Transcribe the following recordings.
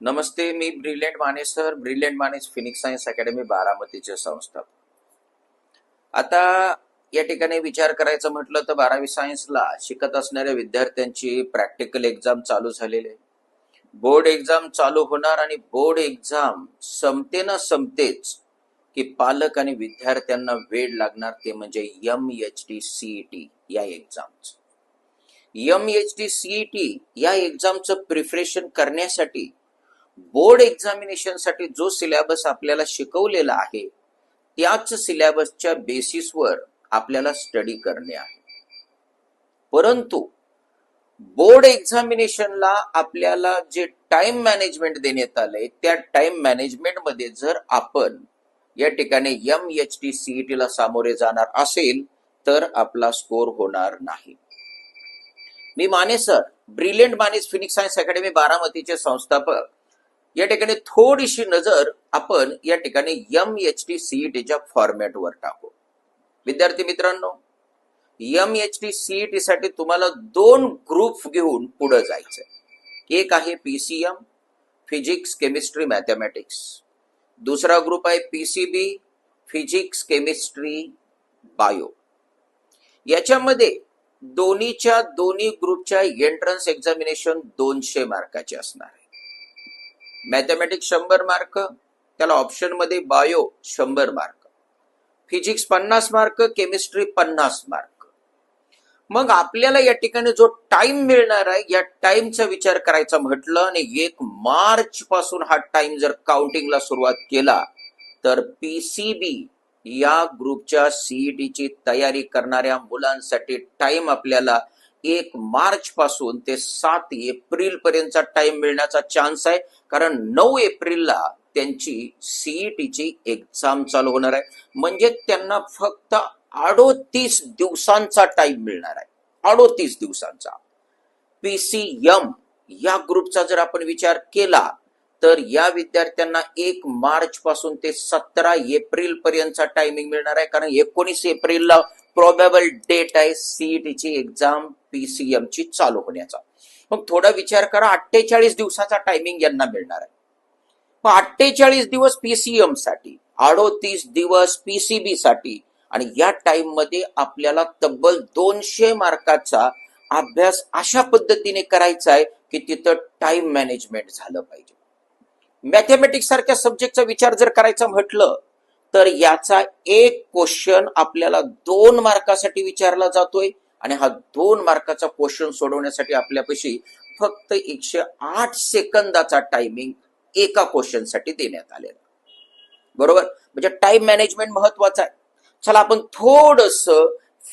नमस्ते मी brilliant Mane sir. Brilliant Mane Phoenix science academy बारामतीचे संस्थापक. आता या ठिकाणी विचार करायचं म्हटलं तर बारावी सायन्सला शिकत असणाऱ्या विद्यार्थ्यांची प्रॅक्टिकल एक्झाम चालू झालेली आहे. बोर्ड एक्झाम चालू होणार आणि बोर्ड एक्झाम संपते ना संपतेच की पालक आणि विद्यार्थ्यांना वेळ लागणार ते म्हणजे एम एच टी सीईटी या एक्झामच एम एच टी सीईटी या एक्झामचं प्रिपरेशन करण्यासाठी बोर्ड एक्झामिनेशनसाठी जो सिलेबस आपल्याला शिकवलेला आहे त्याच सिलेबसच्या बेसिसवर आपल्याला स्टडी करणे आहे. परंतु बोर्ड एक्झामिनेशनला आपल्याला जे टाइम मॅनेजमेंट देण्यात आलंय त्या टाइम मॅनेजमेंटमध्ये जर आपण या ठिकाणी एम एच टी सीईटी ला सामोरे जाणार असेल तर आपला स्कोर होणार नाही. मी Mane sir brilliant मानेस Phoenix science academy बारामतीचे संस्थापक. या ठिकाणी थोडीशी नजर आपण या ठिकाणी एम एच टी सीईटीच्या फॉर्मॅटवर टाकू. विद्यार्थी मित्रांनो एम एच टी सीईटी साठी तुम्हाला दोन ग्रुप घेऊन पुढे जायचंय. एक आहे पीसीएम फिजिक्स केमिस्ट्री मॅथमॅटिक्स दुसरा ग्रुप आहे पीसीबी फिजिक्स केमिस्ट्री बायो याच्यामध्ये दोन्हीच्या दोन्ही ग्रुपच्या एंट्रन्स एक्झामिनेशन दोनशे मार्काचे असणार आहे. मॅथमॅटिक्स शंभर मार्क त्याला ऑप्शनमध्ये बायो शंभर मार्क. फिजिक्स पन्नास मार्क केमिस्ट्री पन्नास मार्क. मग आपल्याला या ठिकाणी जो टाइम मिळणार आहे या टाइमचा विचार करायचा म्हटलं आणि एक मार्च पासून हा टाइम जर काउंटिंगला सुरुवात केला तर पीसीबी या ग्रुपच्या सीईटीची तयारी करणाऱ्या मुलांसाठी टाइम आपल्याला एक मार्च पासून ते सात एप्रिल पर्यंतचा टाइम मिळण्याचा चान्स आहे. कारण नऊ एप्रिलला त्यांची सीईटीची एक्झाम चालू होणार आहे. म्हणजे त्यांना फक्त अडोतीस दिवसांचा टाइम मिळणार आहे. अडोतीस दिवसांचा. पीसीएम या ग्रुपचा जर आपण विचार केला तर या विद्यार्थ्यांना एक मार्च पासून ते सतरा एप्रिल पर्यंतचा टायमिंग मिळणार आहे. कारण एकोणीस एप्रिलला प्रॉबेबल डेट आहे सीईटीची एक्झाम पीसीएम ची चालू होण्याचा. मग थोडा विचार करा अठ्ठेचाळीस दिवसाचा टायमिंग यांना मिळणार आहे. मग अठ्ठेचाळीस दिवस पीसीएमसाठी अडोतीस दिवस पीसीबी साठी आणि या टाइममध्ये आपल्याला तब्बल दोनशे मार्काचा अभ्यास अशा पद्धतीने करायचा आहे की तिथं टाइम मॅनेजमेंट झालं पाहिजे. मॅथमॅटिक्स सारख्या सब्जेक्टचा विचार जर करायचा म्हटलं तर याचा एक क्वेश्चन आपल्याला दोन मार्कासाठी विचारला जातोय आणि हा दोन मार्काचा क्वेश्चन सोडवण्यासाठी आपल्यापाशी फक्त एकशे आठ सेकंदाचा टायमिंग एका क्वेश्चनसाठी देण्यात आलेला बरोबर? म्हणजे टाइम मॅनेजमेंट महत्वाचं आहे. चला आपण थोडस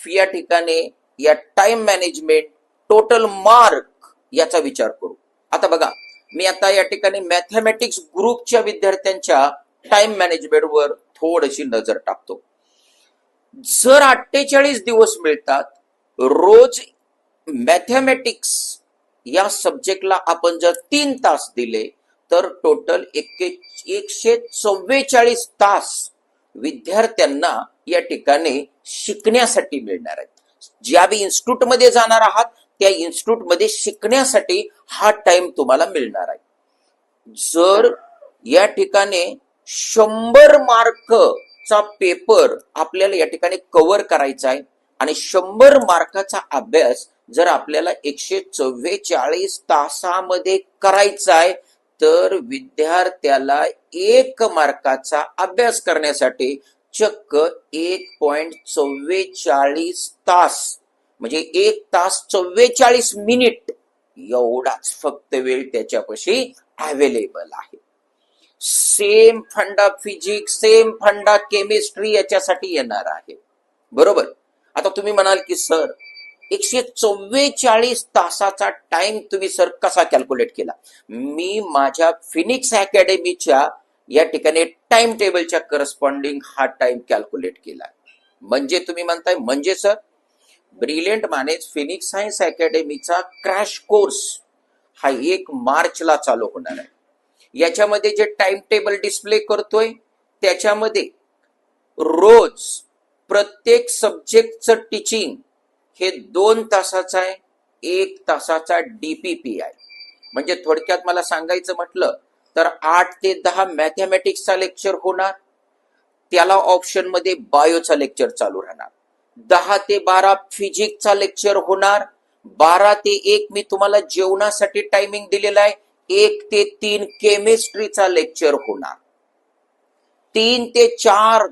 या ठिकाणी या टाइम मॅनेजमेंट टोटल मार्क याचा विचार करू. आता बघा मी आता या ठिकाणी मॅथमॅटिक्स ग्रुपच्या विद्यार्थ्यांच्या टाइम मॅनेजमेंटवर थोडीशी नजर टाकतो. जर अठ्ठेचाळीस दिवस मिळतात रोज मॅथमॅटिक्स या सब्जेक्टला आपण जर तीन तास दिले तर टोटल एकशे चव्वेचाळीस तास विद्यार्थ्यांना या ठिकाणी शिकण्यासाठी मिळणार आहेत. ज्या बी इन्स्टिट्यूटमध्ये जाणार आहात त्या इन्स्टिट्यूटमध्ये शिकण्यासाठी हा टाइम तुम्हाला मिळणार आहे. जर या ठिकाणी शंभर मार्कचा पेपर आपल्याला या ठिकाणी कव्हर करायचा आहे. आणि शंभर मार्काचा अभ्यास जर आपल्याला एकशे चव्वेचाळीस तासामध्ये करायचा आहे तर विद्यार्थ्याला एक मार्काचा अभ्यास करण्यासाठी चक्क एक पॉइंट चव्वेचाळीस तास म्हणजे एक तास चव्वेचाळीस मिनिट एवढाच फक्त वेळ त्याच्यापाशी अवेलेबल आहे. Same funda physics same funda chemistry याच्यासाठी येणार आहे. बरोबर? आता तुम्ही म्हणाल की सर एकशे चव्वेचाळीस तासाचा टाइम तुम्ही सर कसा कॅल्क्युलेट केला? मी माझ्या फिनिक्स अकॅडमीच्या या ठिकाणी टाइम टेबलच्या करस्पॉन्डिंग हा टाइम कॅल्क्युलेट केला. म्हणजे तुम्ही म्हणताय म्हणजे sir brilliant Mane's Phoenix science अकॅडमीचा crash course हा एक मार्चला चालू होणार आहे. याच्यामध्ये जे टाइम टेबल डिस्प्ले करतोय त्याच्यामध्ये रोज प्रत्येक सब्जेक्टचं टीचिंग हे दोन तासाचं आहे एक तासाचा डीपीपी आहे म्हणजे थोडक्यात मला सांगायचं म्हटलं तर आठ ते दहा मॅथमॅटिक्सचा लेक्चर होणार त्याला ऑप्शनमध्ये बायोचा लेक्चर चालू राहणार. दहा ते बारा फिजिक्सचा लेक्चर होणार बारा ते एक मी तुम्हाला जेवणासाठी टायमिंग दिलेला आहे एक ते तीन केमिस्ट्रीचा लेक्चर होणार. तीन ते चार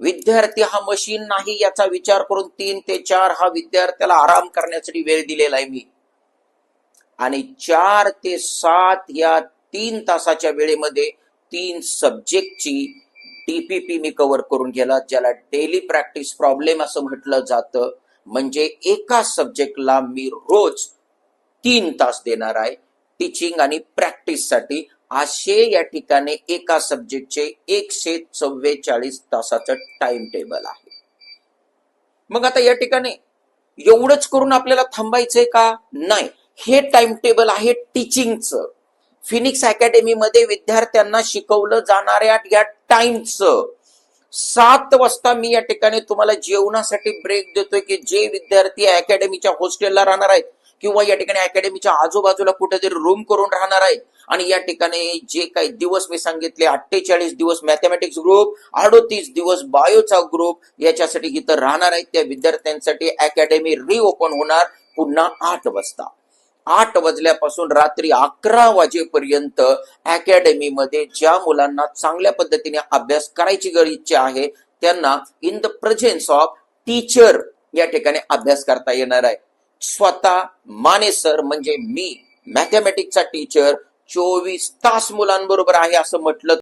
विद्यार्थी हा मशीन नाही याचा विचार करून तीन ते चार हा विद्यार्थ्याला आराम करण्यासाठी वेळ दिलेला आहे मी. आणि चार ते सात या तीन तासाच्या वेळेमध्ये तीन सब्जेक्टची डीपीपी मी कव्हर करून गेला ज्याला डेली प्रॅक्टिस प्रॉब्लेम असं म्हटलं जातं. म्हणजे एका सब्जेक्टला मी रोज तीन तास देणार आहे. टीचिंग आणि प्रॅक्टिससाठी असे या ठिकाणी एका सब्जेक्टचे एकशे चव्वेचाळीस तासाचं टाइम टेबल आहे. मग आता या ठिकाणी एवढंच करून आपल्याला थांबायचंय का? नाही. हे टाइम टेबल आहे टीचिंगचं फिनिक्स अकॅडमीमध्ये विद्यार्थ्यांना शिकवलं जाणाऱ्या या टाइमचं सात वाजता मी या ठिकाणी तुम्हाला जेवणासाठी ब्रेक देतोय की जे विद्यार्थी अकॅडमीच्या हॉस्टेलला राहणार आहेत किंवा या ठिकाणी अकॅडमीच्या आजूबाजूला कुठेतरी रूम करून राहणार आहे. आणि या ठिकाणी जे काही दिवस मी सांगितले अठ्ठेचाळीस दिवस मॅथमॅटिक्स ग्रुप अडोतीस दिवस बायोचा ग्रुप याच्यासाठी इथं राहणार आहेत त्या विद्यार्थ्यांसाठी अकॅडमी रिओपन होणार पुन्हा आठ वाजता. आठ वाजल्यापासून रात्री अकरा वाजेपर्यंत अकॅडमीमध्ये ज्या मुलांना चांगल्या पद्धतीने अभ्यास करायची इच्छा आहे त्यांना in the presence of teacher या ठिकाणी अभ्यास करता येणार आहे. स्वतः माने सर म्हणजे मी. मॅथमॅटिक्सचा टीचर चोवीस तास मुलांबरोबर आहे असं म्हटलं